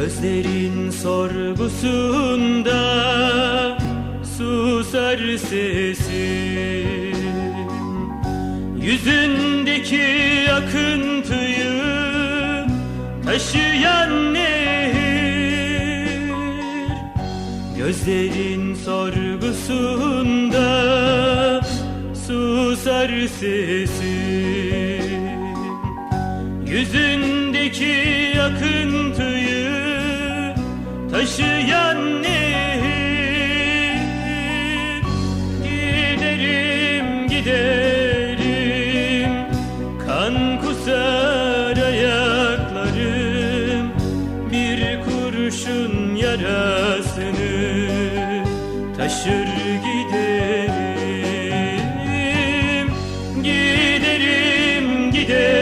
Gözlerin sorgusunda susar sesin Yüzündeki akıntıyı taşıyan nehir. Gözlerin sorgusunda susar sesin Yüzündeki akıntıyı taşıyan nehir. Giderim giderim. Kan kusar ayaklarım. Bir kurşun yarasını taşır giderim. Giderim giderim